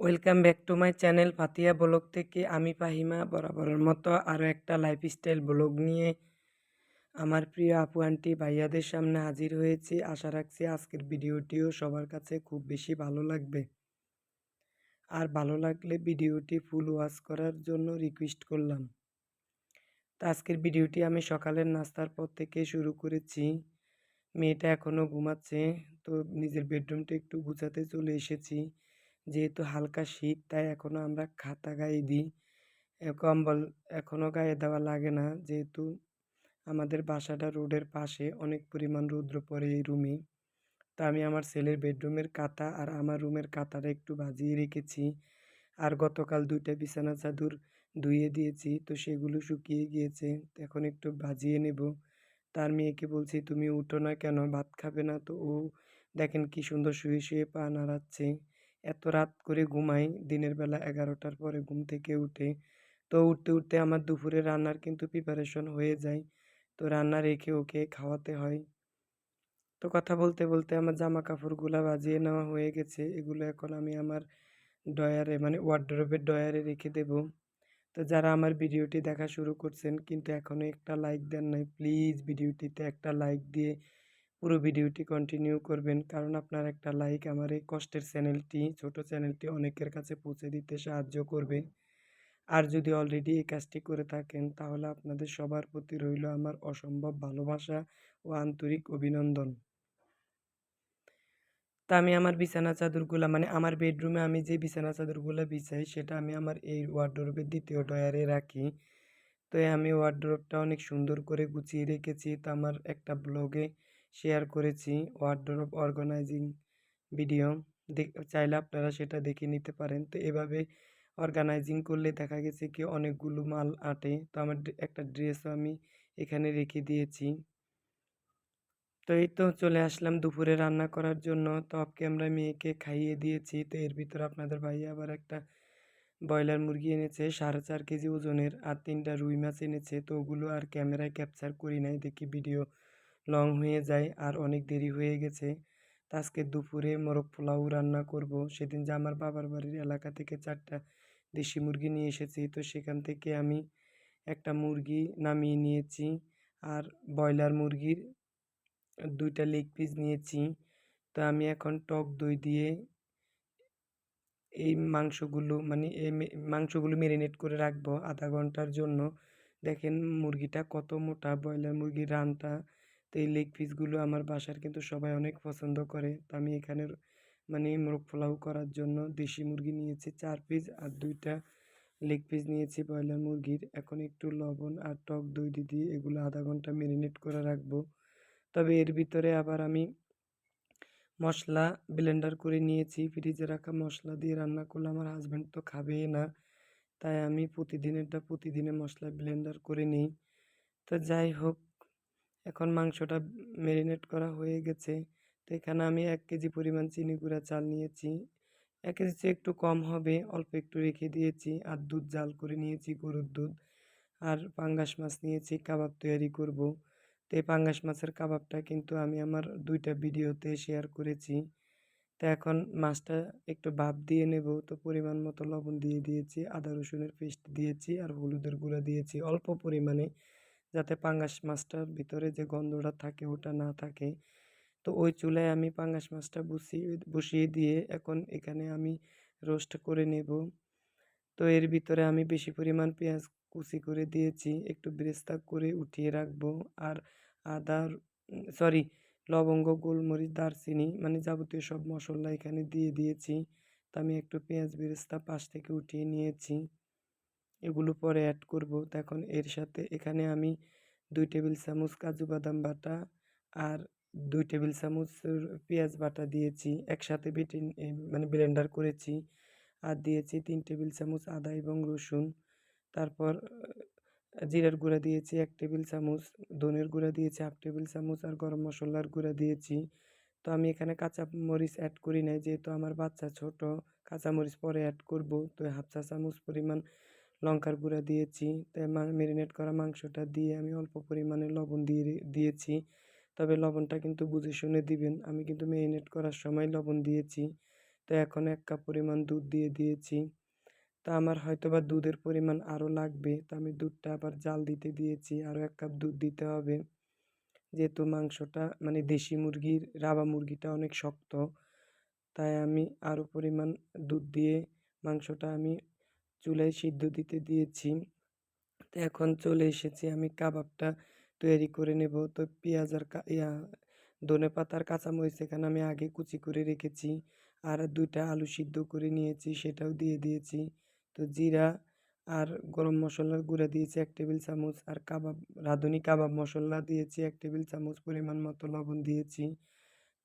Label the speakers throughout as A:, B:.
A: Welcome back to my channel Fatiya blog থেকে আমি ফাহিমা বরাবরের মতো আরও একটা লাইফস্টাইল ব্লগ নিয়ে আমার প্রিয় আপু, আন্টি, ভাইয়াদের সামনে হাজির হয়েছি। আশা রাখছি আজকের ভিডিওটিও সবার কাছে খুব বেশি ভালো লাগবে। আর ভালো লাগলে ভিডিওটি ফুল ওয়াচ করার জন্য রিকোয়েস্ট করলাম। তো আজকের ভিডিওটি আমি সকালের নাস্তার পর থেকে শুরু করেছি। মেয়েটা এখনও ঘুমাচ্ছে, তো নিজের বেডরুমটা একটু গুছাতে চলে এসেছি। যেহেতু হালকা শীত, তাই এখনও আমরা খাতা গায়ে দিই। কম্বল এখনও গায়ে দেওয়া লাগে না। যেহেতু আমাদের বাসাটা রোডের পাশে, অনেক পরিমাণ রৌদ্র পড়ে এই রুমে। তো আমি আমার ছেলের বেডরুমের কাঁথা আর আমার রুমের কাঁথাটা একটু বাজিয়ে রেখেছি। আর গতকাল দুইটা বিছানা চাদর ধুয়ে দিয়েছি, তো সেগুলো শুকিয়ে গিয়েছে। এখন একটু ভাজিয়ে নেব। তার মেয়েকে বলছি, তুমি উঠো না কেন? ভাত খাবে না? তো ও দেখেন কি সুন্দর শুয়ে শুয়ে পা নাড়াচ্ছে। এত রাত করে ঘুমাই, দিনের বেলা এগারোটার পরে ঘুম থেকে উঠে। তো উঠতে উঠতে আমার দুপুরে রান্নার কিন্তু প্রিপারেশন হয়ে যায়। তো রান্না রেখে ওকে খাওয়াতে হয়। তো কথা বলতে বলতে আমার জামা কাপড়গুলো বাজিয়ে নেওয়া হয়ে গেছে। এগুলো এখন আমি আমার ডয়ারে মানে ওয়ার্ড্রোবের ডয়ারে রেখে দেব। তো যারা আমার ভিডিওটি দেখা শুরু করছেন, কিন্তু এখনও একটা লাইক দেন নাই প্লিজ ভিডিওটিতে একটা লাইক দিয়ে পুরো ভিডিওটি কন্টিনিউ করবেন। কারণ আপনার একটা লাইক আমার এই কষ্টের চ্যানেলটি ছোট চ্যানেলটি অনেকের কাছে পৌঁছে দিতে সাহায্য করবে। আর যদি অলরেডি এই কাজটি করে থাকেন, তাহলে আপনাদের সবার প্রতি রইল আমার অসম্ভব ভালোবাসা ও আন্তরিক অভিনন্দন। তা আমি আমার বিছানা চাদরগুলো মানে আমার বেডরুমে আমি যে বিছানা চাদরগুলো বিছাই, সেটা আমি আমার এই ওয়ার্ডরোবের দ্বিতীয় ডয়ারে রাখি। তো আমি ওয়ার্ডরোবটা অনেক সুন্দর করে গুছিয়ে রেখেছি। তো আমার একটা ব্লগে শেয়ার করেছি। ওয়ার্ডরোব অর্গানাইজিং ভিডিও চাইলে আপনারা সেটা দেখে নিতে পারেন। তো এভাবে অর্গানাইজিং করলে দেখা গেছে কি অনেকগুলো মাল আটে। তো আমার একটা ড্রেসও আমি এখানে রেখে দিয়েছি। তো এই তো চলে আসলাম দুপুরে রান্না করার জন্য। তো অফ ক্যামেরা মেয়েকে খাইয়ে দিয়েছি। তো এর ভিতরে আপনাদের ভাই আবার একটা ব্রয়লার মুরগি এনেছে, সাড়ে চার কেজি ওজনের। আর তিনটা রুই মাছ এনেছে। তো ওগুলো আর ক্যামেরায় ক্যাপচার করি নাই। দেখি ভিডিও লং হয়ে যায় আর অনেক দেরি হয়ে গেছে। আজকে দুপুরে মোরগ পোলাও রান্না করব। সেদিন যে আমার বাবার বাড়ির এলাকা থেকে চারটা দেশি মুরগি নিয়ে এসেছি, তো সেখান থেকে আমি একটা মুরগি নামিয়ে নিয়েছি আর ব্রয়লার মুরগির দুইটা লেগ পিস নিয়েছি। তো আমি এখন টক দই দিয়ে এই মাংসগুলো মানে এই মাংসগুলো ম্যারিনেট করে রাখব আধা ঘণ্টার জন্য। দেখেন মুরগিটা কত মোটা, ব্রয়লার মুরগির রানটা তো এই লেগ পিসগুলো আমার বাসার কিন্তু সবাই অনেক পছন্দ করে। তো আমি এখানে মানে মোরগ পোলাও করার জন্য দেশি মুরগি নিয়েছি চার পিস আর দুইটা লেগ পিস নিয়েছি ব্রয়লার মুরগির। এখন একটু লবণ আর টক দই দিয়ে এগুলো আধা ঘণ্টা ম্যারিনেট করে রাখব। তবে এর ভিতরে আবার আমি মশলা ব্লেন্ডার করে নিয়েছি। ফ্রিজে রাখা মশলা দিয়ে রান্না করলে আমার হাজব্যান্ড তো খাবেই না। তাই আমি প্রতিদিনেরটা প্রতিদিনে মশলা ব্লেন্ডার করে নিই। তো যাই হোক এখন মাংসটা ম্যারিনেট করা হয়ে গেছে। তো এখানে আমি এক কেজি পরিমাণ চিনি গুঁড়া চাল নিয়েছি। এক কেজি একটু কম হবে, অল্প একটু রেখে দিয়েছি আর দুধ জাল করে নিয়েছি গরুর দুধ। আর পাঙ্গাস মাছ নিয়েছি, কাবাব তৈরি করব। তো এই পাঙ্গাস মাছের কাবাবটা কিন্তু আমি আমার দুইটা ভিডিওতে শেয়ার করেছি। তো এখন মাছটা একটু ভাপ দিয়ে নেব। তো পরিমাণ মতো লবণ দিয়ে দিয়েছি, আদা রসুনের পেস্ট দিয়েছি আর হলুদের গুঁড়া দিয়েছি। অল্প পরিমাণে যাতে পাঙ্গাস মাছটার ভিতরে যে গন্ধটা থাকে ওটা না থাকে। তো ওই চুলায় আমি পাঙ্গাস মাছটা বসিয়ে বসিয়ে দিয়ে এখন এখানে আমি রোস্ট করে নেব। তো এর ভিতরে আমি বেশি পরিমাণ পেঁয়াজ কুচি করে দিয়েছি, একটু ব্রেস্তা করে উঠিয়ে রাখব আর আদার সরি, লবঙ্গ, গোলমরিচ, দারচিনি মানে যাবতীয় সব মশলা এখানে দিয়ে দিয়েছি। তো আমি একটু পেঁয়াজ বেরেস্তা পাশ থেকে উঠিয়ে নিয়েছি। এগুলো পরে অ্যাড করব। তখন এর সাথে এখানে আমি দুই টেবিল চামচ কাজু বাদাম বাটা আর দুই টেবিল চামচ পেঁয়াজ বাটা দিয়েছি। একসাথে বেটে মানে ব্লেন্ডার করেছি আর দিয়েছি তিন টেবিল চামচ আদা এবং রসুন। তারপর জিরার গুঁড়া দিয়েছি এক টেবিল চামচ, ধনের গুঁড়া দিয়েছি হাফ টেবিল চামচ আর গরম মশলার গুঁড়া দিয়েছি। তো আমি এখানে কাঁচা মরিচ অ্যাড করি নাই, যেহেতু আমার বাচ্চা ছোট, কাঁচা মরিচ পরে অ্যাড করব। তো হাফ চা চামচ পরিমাণ লঙ্কার গুঁড়া দিয়েছি তাই ম্যারিনেট করা মাংসটা দিয়ে আমি অল্প পরিমাণে লবণ দিয়ে দিয়েছি। তবে লবণটা কিন্তু বুঝে শুনে দিবেন, আমি কিন্তু ম্যারিনেট করার সময় লবণ দিয়েছি। তো এখন এক কাপ পরিমাণ দুধ দিয়ে দিয়েছি। তা আমার হয়তোবা দুধের পরিমাণ আরও লাগবে, তো আমি দুধটা আবার জাল দিতে দিয়েছি, আরও এক কাপ দুধ দিতে হবে। যেহেতু মাংসটা মানে দেশি মুরগির, রাবা মুরগিটা অনেক শক্ত, তাই আমি আরও পরিমাণ দুধ দিয়ে মাংসটা আমি চুলায় সিদ্ধ দিতে দিয়েছি। তো এখন চলে এসেছি আমি কাবাবটা তৈরি করে নেব। তো পেঁয়াজ আর ইয়া, ধনে পাতার কাঁচামরিচ এখানে আমি আগে কুচি করে রেখেছি। আর দুইটা আলু সিদ্ধ করে নিয়েছি, সেটাও দিয়ে দিয়েছি। তো জিরা আর গরম মশলার গুঁড়া দিয়েছি এক টেবিল চামচ। আর কাবাব, রাঁধুনি কাবাব মশলা দিয়েছি এক টেবিল চামচ পরিমাণ মতো লবণ দিয়েছি।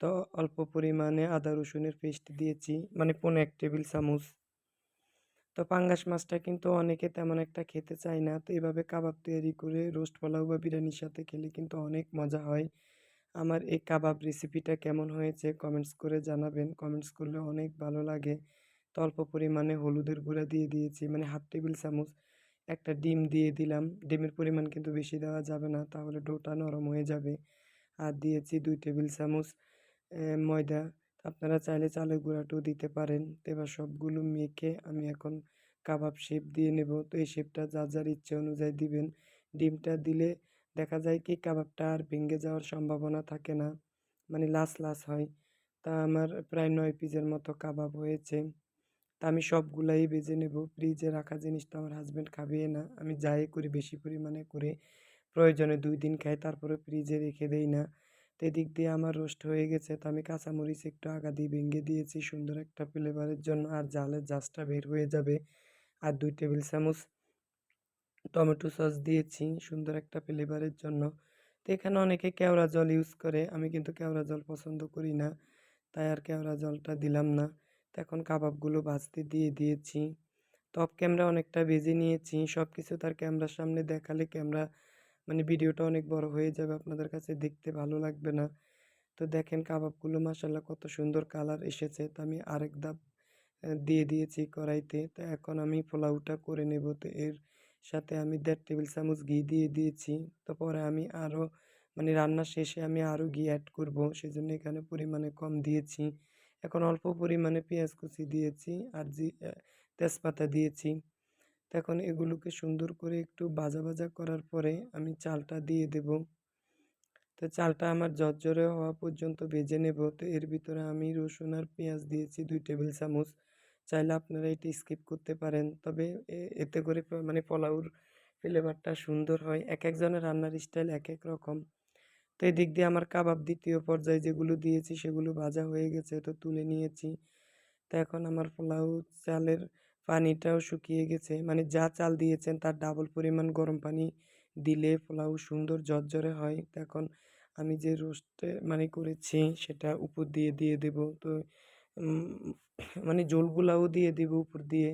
A: তো অল্প পরিমাণে আদা রসুনের পেস্ট দিয়েছি মানে পনেরো এক টেবিল চামচ। তো পাঙ্গাস মাছটা কিন্তু অনেকে তেমন একটা খেতে চায় না। তো এভাবে কাবাব তৈরি করে রোস্ট পোলাও বা বিরিয়ানির সাথে খেলে কিন্তু অনেক মজা হয়। আমার এই কাবাব রেসিপিটা কেমন হয়েছে কমেন্টস করে জানাবেন। কমেন্টস করলে অনেক ভালো লাগে। তো অল্প পরিমাণে হলুদের গুঁড়া দিয়ে দিয়েছি মানে হাফ টেবিল চামচ একটা ডিম দিয়ে দিলাম। ডিমের পরিমাণ কিন্তু বেশি দেওয়া যাবে না, তাহলে ডোটা নরম হয়ে যাবে। আর দিয়েছি দুই টেবিল চামচ ময়দা। আপনারা চাইলে চালের গুঁড়াটাও দিতে পারেন। তো এবার সবগুলো মেখে আমি এখন কাবাব শেপ দিয়ে নেব। তো এই শেপটা যার যার ইচ্ছে অনুযায়ী দিবেন। ডিমটা দিলে দেখা যায় কি কাবাবটা আর ভেঙে যাওয়ার সম্ভাবনা থাকে না। মানে লাস লাস হয়। তা আমার প্রায় নয় পিসের মতো কাবাব হয়েছে। তা আমি সবগুলাই বেজে নেব। ফ্রিজে রাখা জিনিসটা আমার হাজব্যান্ড খাবে না। আমি যাই করি, বেশি পরিমাণে করে প্রয়োজনে দুই দিন খাই, তারপরে ফ্রিজে রেখে দেই না। তো এদিক দিয়ে আমার রোস্ট হয়ে গেছে। তো আমি কাঁচামরিচ একটু আগা দিয়ে ভেঙে দিয়েছি সুন্দর একটা ফ্লেভারের জন্য। আর জালের জাসটা বের হয়ে যাবে। আর দুই টেবিল চামচ টমেটো সস দিয়েছি সুন্দর একটা ফ্লেভারের জন্য। তো এখানে অনেকে কেওড়া জল ইউজ করে। আমি কিন্তু কেওড়া জল পছন্দ করি না। তাই আর কেওড়া জলটা দিলাম না। তো এখন কাবাবগুলো ভাজতে দিয়ে দিয়েছি। টপ ক্যামেরা অনেকটা বেজে নিয়েছি। সব কিছু তার ক্যামেরার সামনে দেখালে ক্যামেরা মানে ভিডিওটা অনেক বড় হয়ে যাবে আপনাদের কাছে দেখতে ভালো লাগবে না। তো দেখেন কাবাবগুলো মাসাল্লাহ কত সুন্দর কালার এসেছে। তো আমি আরেক ধাপ দিয়ে দিয়েছি কড়াইতে। তো এখন আমি পোলাওটা করে নেব। তো এর সাথে আমি দেড় টেবিল চামচ ঘি দিয়ে দিয়েছি। তো পরে আমি আরও মানে রান্নার শেষে আমি আরও ঘি অ্যাড করব। সেজন্য এখানে পরিমাণে কম দিয়েছি। এখন অল্প পরিমাণে পেঁয়াজ কুচি দিয়েছি আর জি তেজপাতা দিয়েছি। এখন এগুলোকে সুন্দর করে একটু ভাজা ভাজা করার পরে আমি চালটা দিয়ে দেব। তো চালটা আমার জর্জরে হওয়া পর্যন্ত ভেজে নেব। তো এর ভিতরে আমি রসুন আর পেঁয়াজ দিয়েছি দুই টেবিল চামচ। চাইলে আপনারা এটি স্কিপ করতে পারেন। তবে এতে করে মানে পোলাওর ফ্লেভারটা সুন্দর হয়। এক একজনের রান্নার স্টাইল এক এক রকম। তো এদিক দিয়ে আমার কাবাব দ্বিতীয় পর্যায়ে যেগুলো দিয়েছি সেগুলো ভাজা হয়ে গেছে, তো তুলে নিয়েছি। তো এখন আমার পোলাও চালের পানিটাও শুকিয়ে গেছে। মানে যা চাল দিয়েছেন তার ডাবল পরিমাণ গরম পানি দিলে পোলাও সুন্দর ঝরঝরে হয়। এখন আমি যে রোস্টে মানে করেছি সেটা উপর দিয়ে দিয়ে দেব। তো মানে জলগুলাও দিয়ে দেব উপর দিয়ে।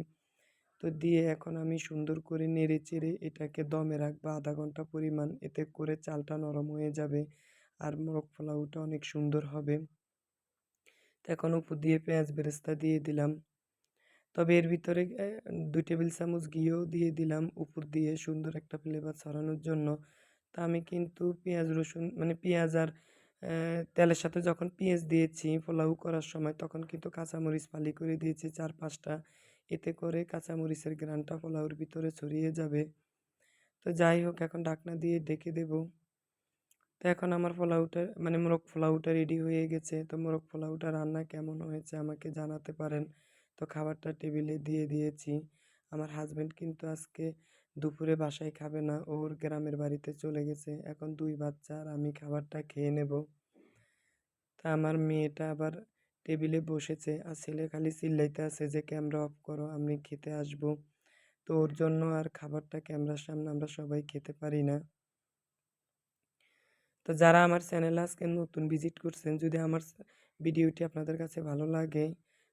A: তো দিয়ে এখন আমি সুন্দর করে নেড়ে চেড়ে এটাকে দমে রাখব আধা ঘণ্টা পরিমাণ। এতে করে চালটা নরম হয়ে যাবে আর মোরগ পোলাওটা অনেক সুন্দর হবে। তো এখন উপর দিয়ে পেঁয়াজ বেরেস্তা দিয়ে দিলাম। তবে এর ভিতরে দুই টেবিল চামচ ঘিও দিয়ে দিলাম উপর দিয়ে সুন্দর একটা ফ্লেভার ছড়ানোর জন্য। তা আমি কিন্তু পেঁয়াজ, রসুন মানে পেঁয়াজ আর তেলের সাথে যখন পেঁয়াজ দিয়েছি পোলাও করার সময় তখন কিন্তু কাঁচামরিচ ফালি করে দিয়েছি চার পাঁচটা। এতে করে কাঁচামরিচের গ্রানটা পোলাওর ভিতরে ছড়িয়ে যাবে। তো যাই হোক, এখন ঢাকনা দিয়ে ডেকে দেব। তো এখন আমার পোলাওটা মানে মোরগ পোলাওটা রেডি হয়ে গেছে। তো মোরগ পোলাওটা রান্না কেমন হয়েছে আমাকে জানাতে পারেন। তো খাবারটা টেবিলে দিয়ে দিয়েছি। আমার হাজব্যান্ড কিন্তু আজকে দুপুরে বাসায় খাবে না, ওর গ্রামের বাড়িতে চলে গেছে। এখন দুই বাচ্চা আর আমি খাবারটা খেয়ে নেব। তা আমার মেয়েটা আবার টেবিলে বসেছে আর ছেলে খালি চিল্লাইতে আছে যে, ক্যামেরা অফ করো, আমি খেতে আসব। তো ওর জন্য আর খাবারটা ক্যামেরার সামনে আমরা সবাই খেতে পারি না। তো যারা আমার চ্যানেলে আজকে নতুন ভিজিট করছেন, যদি আমার ভিডিওটি আপনাদের কাছে ভালো লাগে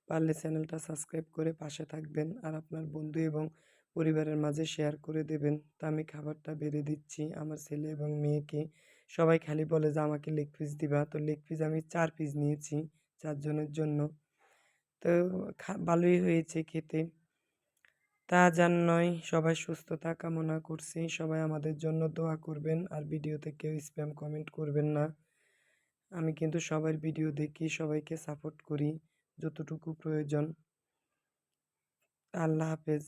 A: পারলে চ্যানেলটা সাবস্ক্রাইব করে পাশে থাকবেন আর আপনার বন্ধু এবং পরিবারের মাঝে শেয়ার করে দেবেন। তা আমি খাবারটা বেড়ে দিচ্ছি আমার ছেলে এবং মেয়েকে। সবাই খালি বলে যে, আমাকে লেগ পিস দিবা। তো লেগ পিস আমি চার পিস নিয়েছি চারজনের জন্য। তো ভালোই হয়েছে খেতে। তা যান নয়, সবাই সুস্থতা কামনা করছি। সবাই আমাদের জন্য দোয়া করবেন আর ভিডিওতে কেউ স্প্যাম কমেন্ট করবেন না। আমি কিন্তু সবার ভিডিও দেখি, সবাইকে সাপোর্ট করি। যতটুকু প্রয়োজন। আল্লাহ হাফেজ।